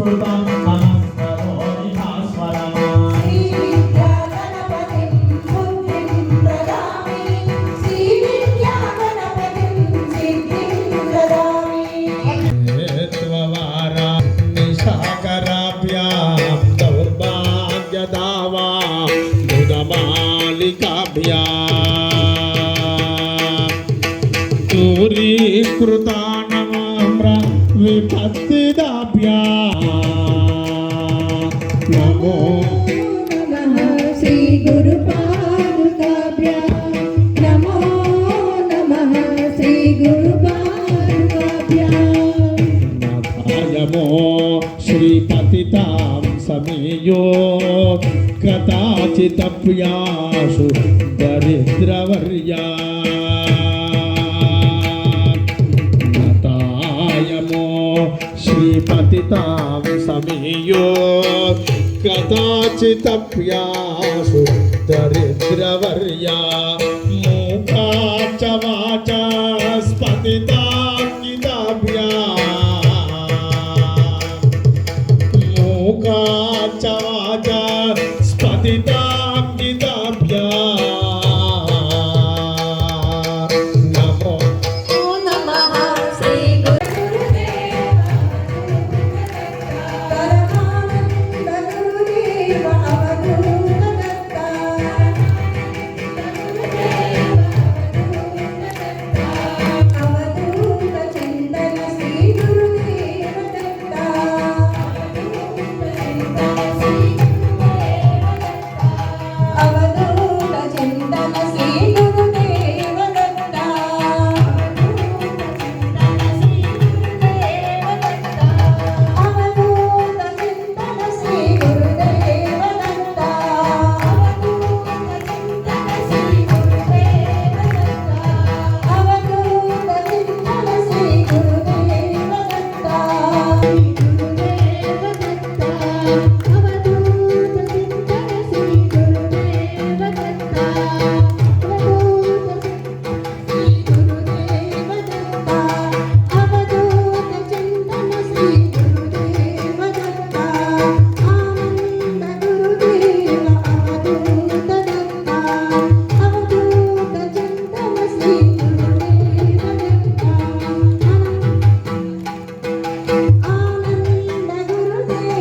సంస్కృతం నమస్కరోమి భాస్వరం दूरीकृतानम्र विपत्ति दाप्या नमो नमः श्री गुरुपादुकाभ्या नमो नमः श्री गुरुपादुकाभ्या नमो श्रीपतितां समेयो कदाचिदप्यासु दरिद्रवर्या श्रीपतितां समीयो कदाचिदप्यासु दरिद्रवर्या मूका च वाचा स्पतिता किताभ्या मूका च वाचा स्पतिता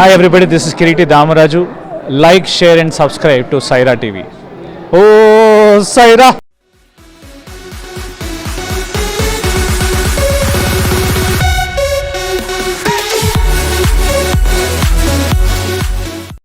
Hi everybody, this is Kiriti Damaraju. Like, share and subscribe to Saira TV. Oh, Saira!